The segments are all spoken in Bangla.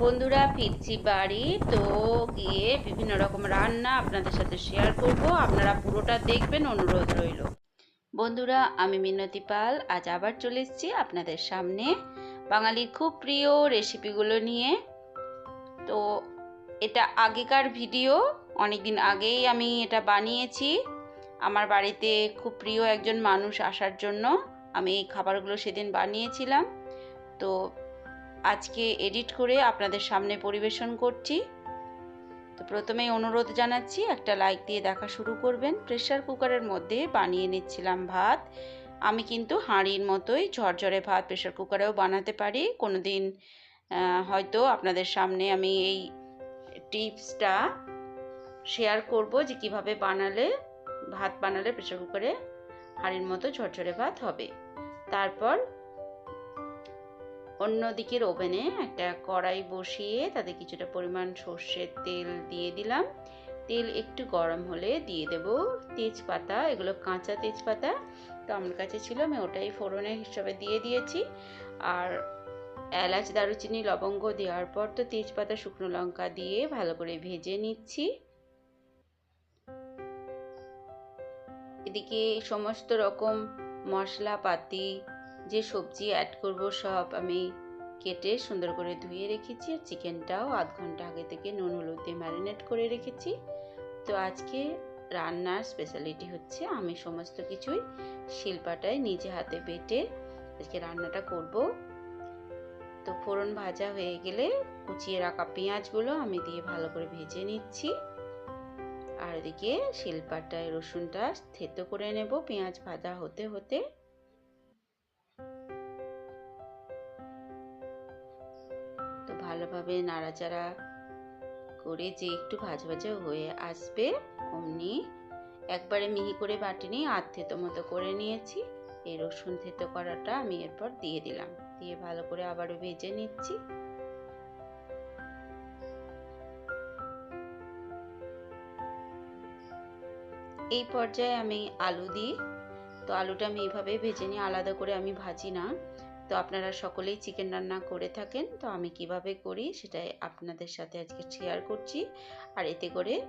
বন্ধুরা, ফিরছি বাড়ি। তো গিয়ে বিভিন্ন রকম রান্না আপনাদের সাথে শেয়ার করব। আপনারা পুরোটা দেখবেন, অনুরোধ রইল। বন্ধুরা, আমি মিনতি পাল। আজ আবার চলে এসেছি আপনাদের সামনে বাঙালির খুব প্রিয় রেসিপিগুলো নিয়ে। তো এটা আগেকার ভিডিও অনেক দিন আগেই আমি এটা বানিয়েছি। আমার বাড়িতে খুব প্রিয় একজন মানুষ আসার জন্য আমি এই খাবারগুলো সেদিন বানিয়েছিলাম। তো আজকে এডিট করে আপনাদের সামনে পরিবেশন করছি। তো প্রথমেই অনুরোধ জানাচ্ছি, একটা লাইক দিয়ে দেখা শুরু করবেন। প্রেশার কুকারের মধ্যে বানিয়ে নিচ্ছিলাম ভাত। আমি কিন্তু হাঁড়ির মতোই ঝরঝরে ভাত প্রেশার কুকারেও বানাতে পারি। কোনো দিন হয়তো আপনাদের সামনে আমি এই টিপসটা শেয়ার করব যে কীভাবে বানালে, ভাত বানালে প্রেশার কুকারে হাঁড়ির মতো ঝরঝরে ভাত হবে। তারপর অন্য দিকের ওভেনে একটা কড়াই বসিয়ে তাতে কিছুটা পরিমাণ সর্ষের তেল দিয়ে দিলাম। তেল একটু গরম হলে দিয়ে দেব। তেজপাতা, এগুলো কাঁচা তেজপাতা। তো আমার কাছে ছিল, আমি ওটাই ফোড়নের হিসাবে দিয়ে দিয়েছি। আর এলাচ, দারুচিনি, লবঙ্গ দেওয়ার পর তো তেজপাতা, শুকনো লঙ্কা দিয়ে ভালো করে ভেজে নিচ্ছি। এদিকে সমস্ত রকম মশলাপাতি যে সবজি অ্যাড করব সব আমি কেটে সুন্দর করে ধুয়ে রেখেছি আর চিকেনটাও আধ ঘণ্টা আগে থেকে নুন, হলুদ দিয়ে ম্যারিনেট করে রেখেছি। তো আজকে রান্নার স্পেশালিটি হচ্ছে আমি সমস্ত কিছুই শিলপাটায় নিজে হাতে বেটে আজকে রান্নাটা করব। তো ফোড়ন ভাজা হয়ে গেলে কুচিয়ে রাখা পেঁয়াজগুলো আমি দিয়ে ভালো করে ভেজে নিচ্ছি। আর এদিকে শিলপাটায় রসুনটা থেতো করে নেব। পেঁয়াজ ভাজা হতে হতে তো ভালোভাবে নাড়াচাড়া করে যে একটু ভাজা ভাজা হয়ে আসবে, অমনি একবারে মিহি করে বাটিনি আধ থেতো মতো করে নিয়েছি। এই রসুন থেতো করাটা আমি এরপর দিয়ে দিলাম। দিয়ে ভালো করে আবারও ভেজে নিচ্ছি। এই পর্যায়ে আমি আলু দিই। তো আলুটা আমি এইভাবে ভেজে নিই আলাদা করে আমি ভাজি না। তো আপনারা সকলেই চিকেন রান্না করে থাকেন। তো আমি কীভাবে করি সেটাই আপনাদের সাথে আজকে শেয়ার করছি। আর এতে করে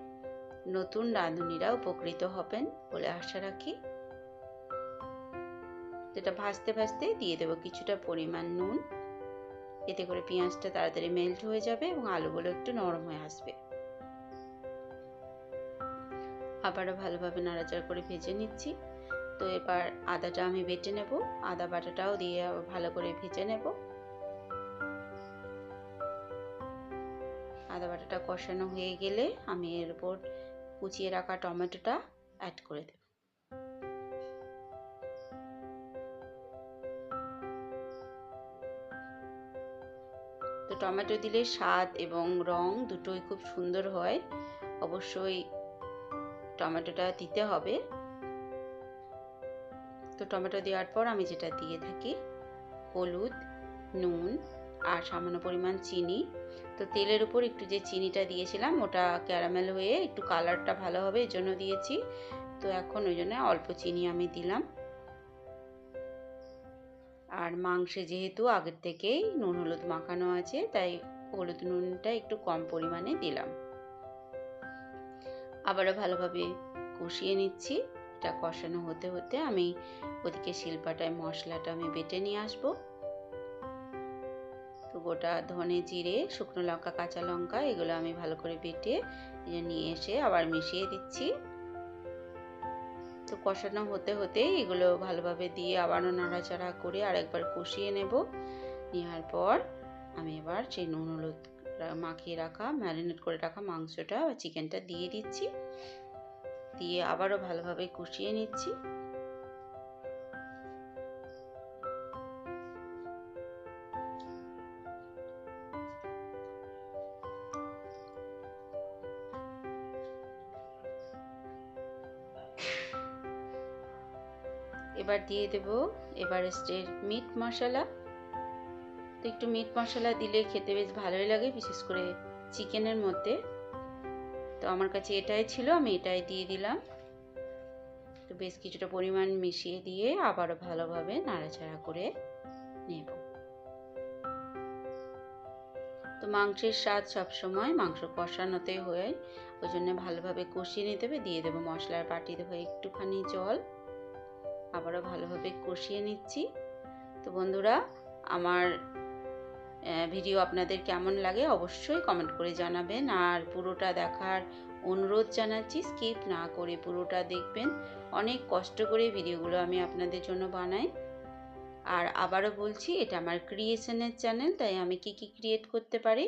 নতুন রাঁধুনিরা উপকৃত হবেন বলে আশা রাখি। যেটা ভাজতে ভাজতে দিয়ে দেবো কিছুটা পরিমাণ নুন। এতে করে পেঁয়াজটা তাড়াতাড়ি মেল্ট হয়ে যাবে এবং আলুগুলো একটু নরম হয়ে আসবে। আবারও ভালোভাবে নাড়াচাড়া করে ভেজে নিচ্ছি। তো এবার আদাটা আমি বেটে নেব। আদা বাটাটাও দিয়ে ভালো করে ভেজে নেব। আদা বাটাটা কষানো হয়ে গেলে আমি এর উপর কুচিয়ে রাখা টমেটোটা অ্যাড করে দেব। তো টমেটো দিলে স্বাদ এবং রং দুটোই খুব সুন্দর হয়। অবশ্যই টমেটোটা দিতে হবে। তো টমেটো দেওয়ার পর আমি যেটা দিয়ে থাকি, হলুদ, নুন আর সামান্য পরিমাণ চিনি। তো তেলের উপর একটু যে চিনিটা দিয়েছিলাম, ওটা ক্যারামেল হয়ে একটু কালারটা ভালো হবে এই জন্য দিয়েছি। তো এখন ওই জন্য অল্প চিনি আমি দিলাম। আর মাংসে যেহেতু আগের থেকেই নুন হলুদ মাখানো আছে, তাই হলুদ নুনটা একটু কম পরিমাণে দিলাম। আবারও ভালোভাবে কষিয়ে নিচ্ছি। এটা কষানো হতে হতে আমি ওদিকে শিলপাটায় মশলাটা আমি বেটে নিয়ে আসব। তো গোটা ধনে জিরে, শুকনো লঙ্কা, কাঁচা লঙ্কা এগুলো আমি ভালো করে বেটে নিয়ে এসে আবার মিশিয়ে দিচ্ছি। তো কষানো হতে হতে এগুলো ভালোভাবে দিয়ে আবারও নাড়াচাড়া করে আরেকবার কষিয়ে নেব। নেওয়ার পর আমি এবার সেই নুন হলুদ মাখিয়ে রাখা, ম্যারিনেট করে রাখা মাংসটা বা চিকেনটা দিয়ে দিচ্ছি। দিয়ে আবারও ভালোভাবে কষিয়ে নিচ্ছি। এবার দিয়ে দেব এভারেস্টের মিট মশলা। তো একটু মিট মশলা দিলে খেতে বেশ ভালোই লাগে, বিশেষ করে চিকেনের মধ্যে। তো আমার কাছে এটাই ছিল, আমি এটাই দিয়ে দিলাম। তো বেশ কিছুটা পরিমাণ মিশিয়ে দিয়ে আবারও ভালোভাবে নাড়াচাড়া করে নেব। তো মাংসের স্বাদ সবসময় মাংস কষানোতে হয়, ওই জন্য ভালোভাবে কষিয়ে নিতে হবে, দিয়ে দেবো মশলার বাটি দেবো একটুখানি জল। আবারও ভালোভাবে কষিয়ে নিচ্ছি। তো বন্ধুরা, আমার ভিডিও আপনাদের কেমন লাগে অবশ্যই কমেন্ট করে জানাবেন। আর পুরোটা দেখার অনুরোধ জানাচ্ছি স্কিপ না করে পুরোটা দেখবেন। অনেক কষ্ট করে ভিডিওগুলো আমি আপনাদের জন্য বানাই। আর আবারও বলছি, এটা আমার ক্রিয়েশনের চ্যানেল তাই আমি কি কি ক্রিয়েট করতে পারি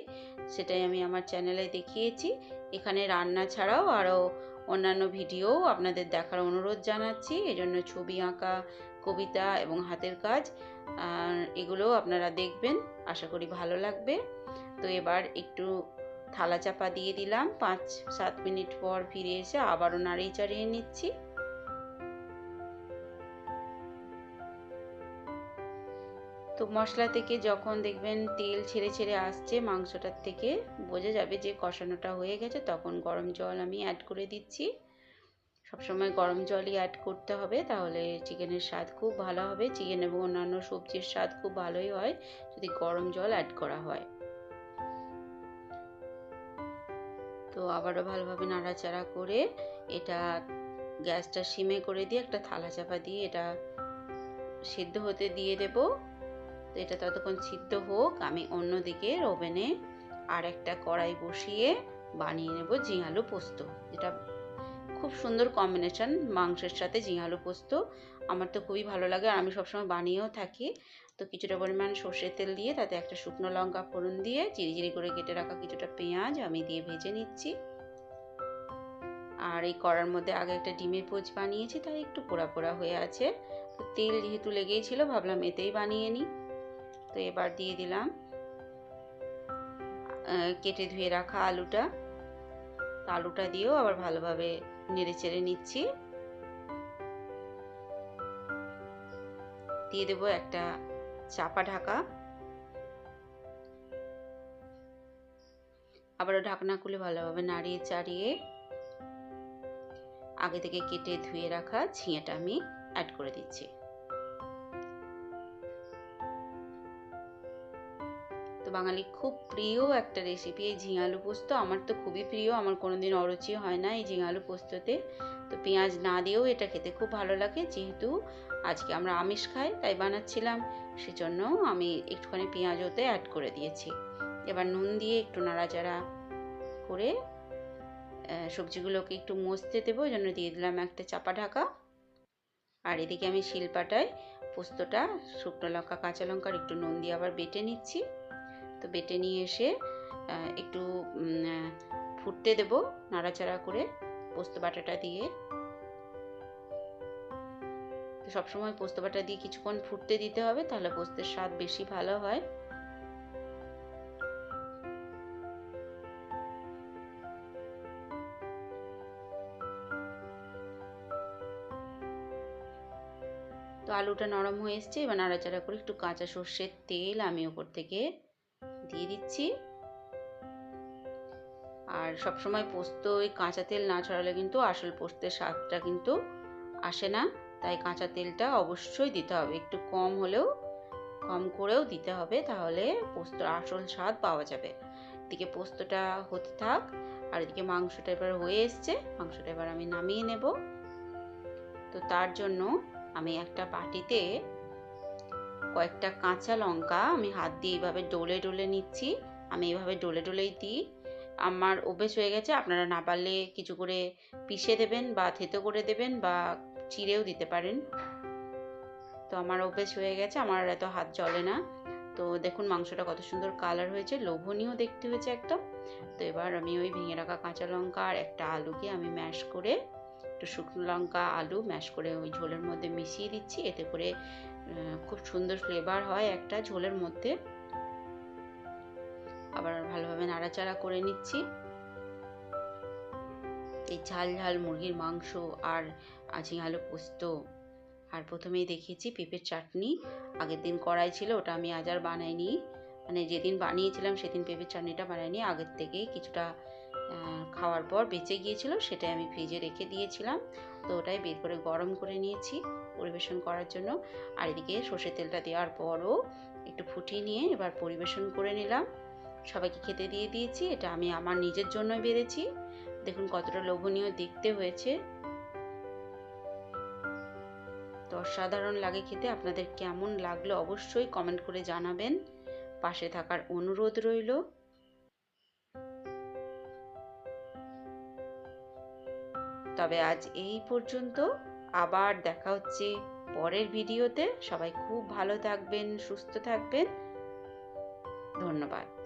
সেটাই আমি আমার চ্যানেলে দেখিয়েছি। এখানে রান্না ছাড়াও আরও অন্যান্য ভিডিও আপনাদের দেখার অনুরোধ জানাচ্ছি। এজন্য ছবি আঁকা কবিতা এবং হাতের কাজ এগুলো আপনারা দেখবেন। আশা করি ভালো লাগবে। তো এবার একটু থালা চাপা দিয়ে দিলাম। পাঁচ, সাত মিনিট পর ফিরে এসে আবারও নাড়িয়ে চাড়িয়ে নিচ্ছি। তো মশলা থেকে যখন দেখবেন তেল ছেড়ে ছেড়ে আসছে মাংসটার থেকে, বোঝা যাবে যে কষানোটা হয়ে গেছে, তখন গরম জল আমি অ্যাড করে দিচ্ছি। সবসময় গরম জলই অ্যাড করতে হবে, তাহলে চিকেনের স্বাদ খুব ভালো হবে। চিকেন এবং অন্যান্য সবজির স্বাদ খুব ভালোই হয় যদি গরম জল অ্যাড করা হয়। তো আবারও ভালোভাবে নাড়াচাড়া করে এটা গ্যাসটা সিমে করে দিয়ে একটা থালা চাপা দিয়ে এটা সিদ্ধ হতে দিয়ে দেব। তো এটা ততক্ষণ সিদ্ধ হোক, আমি অন্যদিকে ওভেনে আর একটা কড়াই বসিয়ে বানিয়ে নেব ঝিঙালু পোস্ত। যেটা খুব সুন্দর কম্বিনেশন মাংসের সাথে ঝিঙালু পোস্ত। আমার তো খুবই ভালো লাগে আর আমি সবসময় বানিয়েও থাকি। তো কিছুটা পরিমাণ সর্ষের তেল দিয়ে তাতে একটা শুকনো লঙ্কা ফোড়ন দিয়ে চিরি করে কেটে রাখা কিছুটা পেঁয়াজ আমি দিয়ে ভেজে নিচ্ছি। আর এই কড়ার মধ্যে আগে একটা ডিমের পোচ বানিয়েছি, তাই একটু পোড়া পোড়া হয়ে আছে। তো তেল যেহেতু লেগেই ছিল, ভাবলাম এতেই বানিয়ে নিই। তো এবার দিয়ে দিলাম কেটে ধুয়ে রাখা আলুটা। আলুটা দিয়েও আবার ভালোভাবে নেড়ে চেড়ে নিচ্ছি। দিয়ে দেব একটা চাপা ঢাকা। আবারও ঢাকনা খুলে ভালোভাবে নাড়িয়ে চাড়িয়ে আগে থেকে কেটে ধুয়ে রাখা ছিঁয়াটা আমি অ্যাড করে দিচ্ছি। বাঙালি খুব প্রিয় একটা রেসিপি এই ঝিঙালু পোস্ত। আমার তো খুবই প্রিয়, আমার কোনোদিন অরুচি হয় না এই ঝিঙালু পোস্ততে। তো পেঁয়াজ না দিয়েও এটা খেতে খুব ভালো লাগে, যেহেতু আজকে আমরা আমিষ খাই, তাই বানাচ্ছিলাম। সেজন্য আমি একটুখানি পেঁয়াজ ওতে অ্যাড করে দিয়েছি। এবার নুন দিয়ে একটু নাড়াচাড়া করে সবজিগুলোকে একটু মসতে দেবো, ওই জন্য দিয়ে দিলাম একটা চাপা ঢাকা। আর এদিকে আমি শিলপাটায় পোস্তটা, শুকনো লঙ্কা, কাঁচা লঙ্কার একটু নুন দিয়ে আবার বেটে নিচ্ছি। তো বেটে নিয়ে এসে একটু ফুটতে দেব নাড়াচাড়া করে পোস্ত বাটাটা দিয়ে। সবসময় পোস্ত বাটা দিয়ে কিছুক্ষণ ফুটতে দিতে হবে, তাহলে পোস্তের স্বাদ বেশি ভালো হয়। তো আলুটা নরম হয়ে এসছে, এবার নাড়াচাড়া করে একটু কাঁচা সর্ষের তেল, আমি ওপর থেকে দিয়ে দিচ্ছি। আর সবসময় পোস্ত, ওই কাঁচা তেল না ছড়ালে কিন্তু আসল পোস্তের স্বাদটা কিন্তু আসে না। তাই কাঁচা তেলটা অবশ্যই দিতে হবে। একটু কম হলেও, কম করেও দিতে হবে, তাহলে পোস্তর আসল স্বাদ পাওয়া যাবে। এদিকে পোস্তটা হতে থাক, আর এদিকে মাংসটা এবার হয়ে এসছে। মাংসটা এবার আমি নামিয়ে নেব। তো তার জন্য আমি একটা বাটিতে কয়েকটা কাঁচা লঙ্কা আমি হাত দিয়ে এইভাবে ডলে ডলে নিচ্ছি। আমি এইভাবে ডলে ডলেই দিই। আমার অভ্যেস হয়ে গেছে, আপনারা না পারলে কিছু করে পিষে দেবেন বা থেতো করে দেবেন বা চিড়েও দিতে পারেন। তো আমার অভ্যেস হয়ে গেছে, আমার এত হাত জ্বলে না। তো দেখুন মাংসটা কত সুন্দর কালার হয়েছে, লোভনীয় দেখতে হয়েছে একদম তো এবার আমি ওই ভেঙে রাখা কাঁচা লঙ্কা আর একটা আলুকে আমি ম্যাশ করে, একটু শুকনো লঙ্কা, আলু ম্যাশ করে ওই ঝোলের মধ্যে মিশিয়ে দিচ্ছি। এতে করে খুব সুন্দর ফ্লেভার হয় একটা ঝোলের মধ্যে। আবার ভালোভাবে নাড়াচাড়া করে নিচ্ছি। এই ঝাল ঝাল মুরগির মাংস আর ঝিঙালো পোস্ত। আর প্রথমেই দেখিয়েছি পেঁপের চাটনি। আগের দিন কড়াই ছিল, ওটা আমি আজ আর বানাইনি। মানে যেদিন বানিয়েছিলাম সেদিন পেঁপের চাটনিটা বানাইনি, আগের থেকেই কিছুটা খাওয়ার পর বেঁচে গিয়েছিল, সেটাই আমি ফ্রিজে রেখে দিয়েছিলাম। তো ওটাই বের করে গরম করে নিয়েছি পরিবেশন করার জন্য। আর এদিকে সর্ষের তেলটা দেওয়ার পরও একটু ফুটিয়ে নিয়ে এবার পরিবেশন করে নিলাম। সবাইকে খেতে দিয়ে দিয়েছি, এটা আমি আমার নিজের জন্য বেড়েছি। দেখুন কতটা লোভনীয় দেখতে হয়েছে। তো অসাধারণ লাগে খেতে, আপনাদের কেমন লাগল অবশ্যই কমেন্ট করে জানাবেন। পাশে থাকার অনুরোধ রইল। তবে আজ এই পর্যন্ত। আবার দেখা হচ্ছে পরের ভিডিওতে। সবাই খুব ভালো থাকবেন, সুস্থ থাকবেন। ধন্যবাদ।